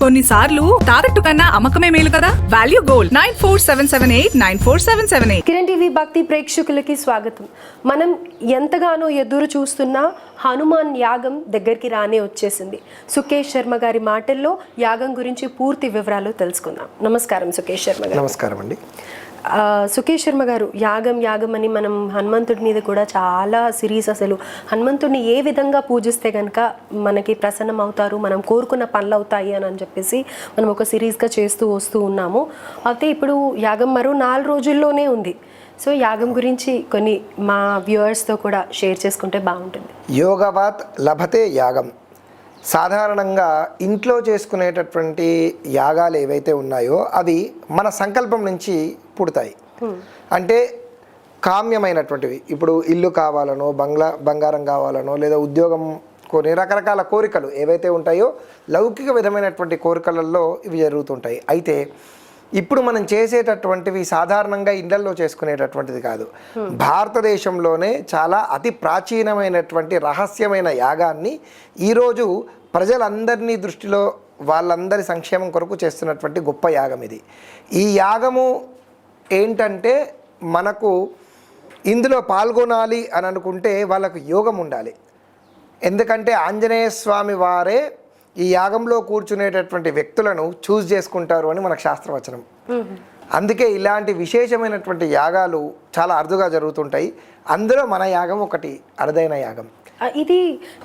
కొన్నిసార్లు తాకట్టు కన్నా అమ్మకమే మేలు కదా? Value gold nine four seven seven eight nine four seven seven eight Kiran TV భక్తి ప్రేక్షకులకి స్వాగతం. మనం ఎంతగానో ఎదురు చూస్తున్న హనుమాన్ యాగం దగ్గరికి రానే వచ్చేసింది. సుకేష్ శర్మ గారి మాటల్లో యాగం గురించి పూర్తి వివరాలు తెలుసుకుందాం. నమస్కారం సుకేష్ శర్మ గారు. నమస్కారం అండి. సుకేష్ శర్మ గారు యాగం యాగం అని మనం హనుమంతుడి మీద కూడా చాలా సిరీస్ అసలు. హనుమంతుడిని ఏ విధంగా పూజిస్తే కనుక మనకి ప్రసన్నం అవుతారు మనం కోరుకున్న పనులు అవుతాయి అని అని చెప్పేసి మనం ఒక సిరీస్గా చేస్తూ వస్తూ ఉన్నాము. అయితే ఇప్పుడు యాగం మరో నాలుగు రోజుల్లోనే ఉంది. సో యాగం గురించి కొన్ని మా వ్యూవర్స్తో కూడా షేర్ చేసుకుంటే బాగుంటుంది. యోగవాత్ లభతే యాగం. సాధారణంగా ఇంట్లో చేసుకునేటటువంటి యాగాలు ఏవైతే ఉన్నాయో అవి మన సంకల్పం నుంచి పుడతాయి. అంటే కామ్యమైనటువంటివి. ఇప్పుడు ఇల్లు కావాలనో బంగ్లా బంగారం కావాలనో లేదా ఉద్యోగం కొన్ని రకరకాల కోరికలు ఏవైతే ఉంటాయో లౌకిక విధమైనటువంటి కోరికలలో ఇవి జరుగుతుంటాయి. అయితే ఇప్పుడు మనం చేసేటటువంటివి సాధారణంగా ఇళ్ళలో చేసుకునేటటువంటిది కాదు. భారతదేశంలోనే చాలా అతి ప్రాచీనమైనటువంటి రహస్యమైన యాగాన్ని ఈరోజు ప్రజలందరినీ దృష్టిలో వాళ్ళందరి సంక్షేమం కొరకు చేస్తున్నటువంటి గొప్ప యాగం ఇది. ఈ యాగము ఏంటంటే మనకు ఇందులో పాల్గొనాలి అని అనుకుంటే వాళ్ళకు యోగం ఉండాలి. ఎందుకంటే ఆంజనేయ స్వామి వారే ఈ యాగంలో కూర్చునేటటువంటి వ్యక్తులను చూస్ చేసుకుంటారు అని మనకు శాస్త్రవచనం. అందుకే ఇలాంటి విశేషమైనటువంటి యాగాలు చాలా అరుదుగా జరుగుతుంటాయి. అందులో మన యాగం ఒకటి అరుదైన యాగం. ఇది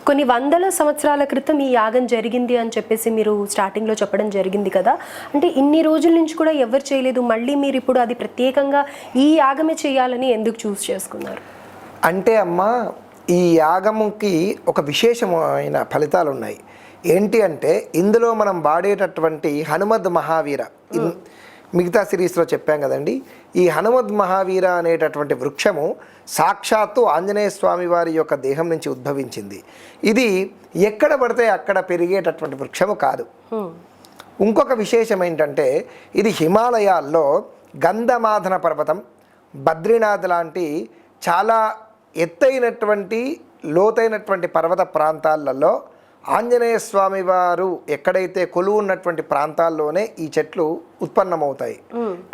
కొన్ని వందల సంవత్సరాల క్రితం ఈ యాగం జరిగింది అని చెప్పేసి మీరు స్టార్టింగ్లో చెప్పడం జరిగింది కదా. అంటే ఇన్ని రోజుల నుంచి కూడా ఎవరు చేయలేదు. మళ్ళీ మీరు ఇప్పుడు అది ప్రత్యేకంగా ఈ యాగమే చేయాలని ఎందుకు చూస్ చేసుకున్నారు? అంటే అమ్మ ఈ యాగముకి ఒక విశేషమైన ఫలితాలు ఉన్నాయి ఏంటి అంటే ఇందులో మనం వాడేటటువంటి హనుమద్ మహావీర. మిగతా సిరీస్లో చెప్పాం కదండి. ఈ హనుమద్ మహావీర అనేటటువంటి వృక్షము సాక్షాత్తు ఆంజనేయ స్వామి వారి యొక్క దేహం నుంచి ఉద్భవించింది. ఇది ఎక్కడ పడితే అక్కడ పెరిగేటటువంటి వృక్షము కాదు. ఇంకొక విశేషం ఏంటంటే ఇది హిమాలయాల్లో గంధమాధన పర్వతం బద్రీనాథ్ లాంటి చాలా ఎత్తైనటువంటి లోతైనటువంటి పర్వత ప్రాంతాలలో ఆంజనేయ స్వామి వారు ఎక్కడైతే కొలువు ఉన్నటువంటి ప్రాంతాల్లోనే ఈ చెట్లు ఉత్పన్నమవుతాయి.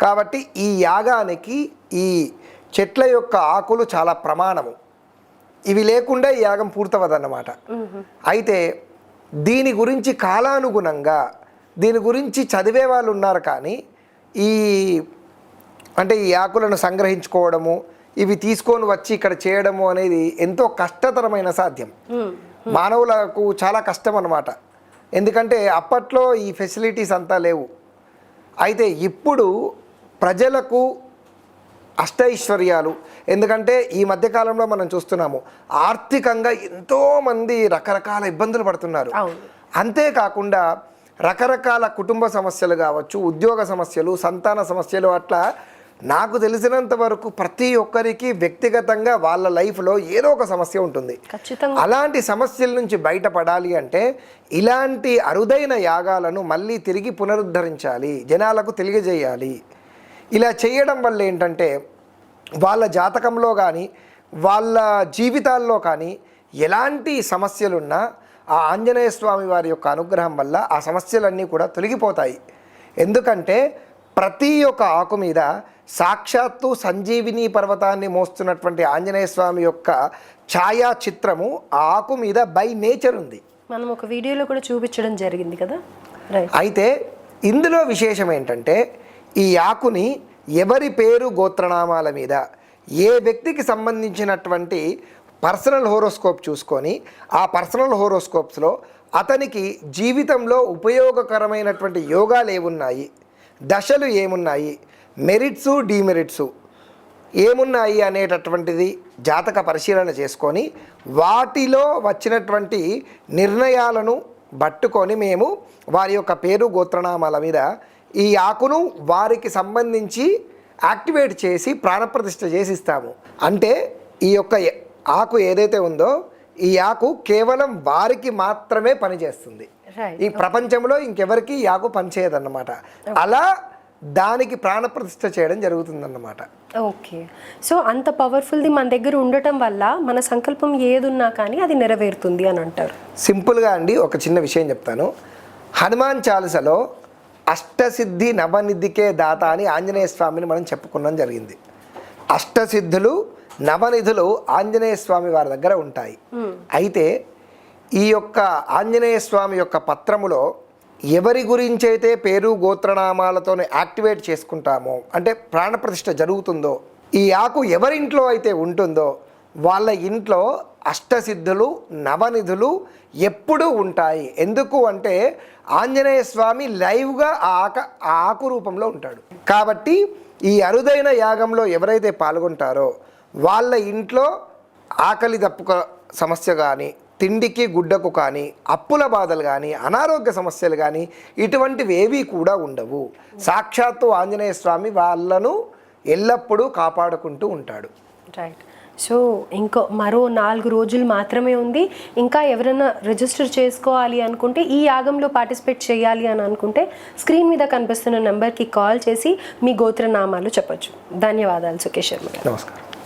కాబట్టి ఈ యాగానికి ఈ చెట్ల యొక్క ఆకులు చాలా ప్రమాణము. ఇవి లేకుండా ఈ యాగం పూర్తవదన్నమాట. అయితే దీని గురించి కాలానుగుణంగా దీని గురించి చదివే వాళ్ళు ఉన్నారు కానీ ఈ అంటే ఈ ఆకులను సంగ్రహించుకోవడము ఇవి తీసుకొని వచ్చి ఇక్కడ చేయడము అనేది ఎంతో కష్టతరమైన సాధ్యం. మానవులకు చాలా కష్టం అన్నమాట. ఎందుకంటే అప్పట్లో ఈ ఫెసిలిటీస్ అంతా లేవు. అయితే ఇప్పుడు ప్రజలకు అష్టైశ్వర్యాలు. ఎందుకంటే ఈ మధ్యకాలంలో మనం చూస్తున్నాము ఆర్థికంగా ఎంతోమంది రకరకాల ఇబ్బందులు పడుతున్నారు. అంతేకాకుండా రకరకాల కుటుంబ సమస్యలు కావచ్చు ఉద్యోగ సమస్యలు సంతాన సమస్యలు అట్లా నాకు తెలిసినంత వరకు ప్రతి ఒక్కరికి వ్యక్తిగతంగా వాళ్ళ లైఫ్లో ఏదో ఒక సమస్య ఉంటుంది. అలాంటి సమస్యల నుంచి బయటపడాలి అంటే ఇలాంటి అరుదైన యాగాలను మళ్ళీ తిరిగి పునరుద్ధరించాలి జనాలకు తెలియజేయాలి. ఇలా చేయడం వల్ల ఏంటంటే వాళ్ళ జాతకంలో కానీ వాళ్ళ జీవితాల్లో కానీ ఎలాంటి సమస్యలున్నా ఆ ఆంజనేయ స్వామి వారి యొక్క అనుగ్రహం వల్ల ఆ సమస్యలన్నీ కూడా తొలగిపోతాయి. ఎందుకంటే ప్రతి ఒక్క ఆకు మీద సాక్షాత్తు సంజీవిని పర్వతాన్ని మోస్తున్నటువంటి ఆంజనేయ స్వామి యొక్క ఛాయాచిత్రము ఆ ఆకు మీద బై నేచర్ ఉంది. మనం ఒక వీడియోలో కూడా చూపించడం జరిగింది కదా? అయితే ఇందులో విశేషం ఏంటంటే ఈ ఆకుని ఎవరి పేరు గోత్రనామాల మీద ఏ వ్యక్తికి సంబంధించినటువంటి పర్సనల్ హోరోస్కోప్ చూసుకొని ఆ పర్సనల్ హోరోస్కోప్స్లో అతనికి జీవితంలో ఉపయోగకరమైనటువంటి యోగాలు ఏమున్నాయి దశలు ఏమున్నాయి? మెరిట్సు డీమెరిట్సు ఏమున్నాయి అనేటటువంటిది జాతక పరిశీలన చేసుకొని వాటిలో వచ్చినటువంటి నిర్ణయాలను పట్టుకొని మేము వారి యొక్క పేరు గోత్రనామాల మీద ఈ ఆకును వారికి సంబంధించి యాక్టివేట్ చేసి ప్రాణప్రతిష్ఠ చేసి ఇస్తాము. అంటే ఈ యొక్క ఆకు ఏదైతే ఉందో ఈ ఆకు కేవలం వారికి మాత్రమే పనిచేస్తుంది. ఈ ప్రపంచంలో ఇంకెవరికి ఈ ఆకు పనిచేయదన్నమాట. అలా దానికి ప్రాణప్రతిష్ఠ చేయడం జరుగుతుందన్నమాట. ఓకే సో అంత పవర్ఫుల్ది మన దగ్గర ఉండటం వల్ల మన సంకల్పం ఏదున్నా కానీ అది నెరవేరుతుంది అని అంటారు. సింపుల్గా అండి ఒక చిన్న విషయం చెప్తాను. హనుమాన్ చాలీసలో అష్టసిద్ధి నవనిధికే దాత అని ఆంజనేయ స్వామిని మనం చెప్పుకున్నాం జరిగింది. అష్టసిద్ధులు నవనిధులు ఆంజనేయ స్వామి వారి దగ్గర ఉంటాయి. అయితే ఈ యొక్క ఆంజనేయ స్వామి యొక్క పత్రములో ఎవరి గురించి అయితే పేరు గోత్రనామాలతో యాక్టివేట్ చేసుకుంటామో అంటే ప్రాణప్రతిష్ఠ జరుగుతుందో ఈ ఆకు ఎవరింట్లో అయితే ఉంటుందో వాళ్ళ ఇంట్లో అష్టసిద్ధులు నవనిధులు ఎప్పుడూ ఉంటాయి. ఎందుకు అంటే ఆంజనేయ స్వామి లైవ్గా ఆ ఆక ఆ ఆకు రూపంలో ఉంటాడు. కాబట్టి ఈ అరుదైన యాగంలో ఎవరైతే పాల్గొంటారో వాళ్ళ ఇంట్లో ఆకలి దప్పుక సమస్య కానీ తిండికి గుడ్డకు కానీ అప్పుల బాధలు కానీ అనారోగ్య సమస్యలు కానీ ఇటువంటివి ఏవీ కూడా ఉండవు. సాక్షాత్తు ఆంజనేయ స్వామి వాళ్ళను ఎల్లప్పుడూ కాపాడుకుంటూ ఉంటాడు. రైట్ సో ఇంకో మరో నాలుగు రోజులు మాత్రమే ఉంది. ఇంకా ఎవరైనా రిజిస్టర్ చేసుకోవాలి అనుకుంటే ఈ యాగంలో పార్టిసిపేట్ చేయాలి అని అనుకుంటే స్క్రీన్ మీద కనిపిస్తున్న నెంబర్కి కాల్ చేసి మీ గోత్రనామాలు చెప్పొచ్చు. ధన్యవాదాలు సుకేష్ శర్మ నమస్కారం.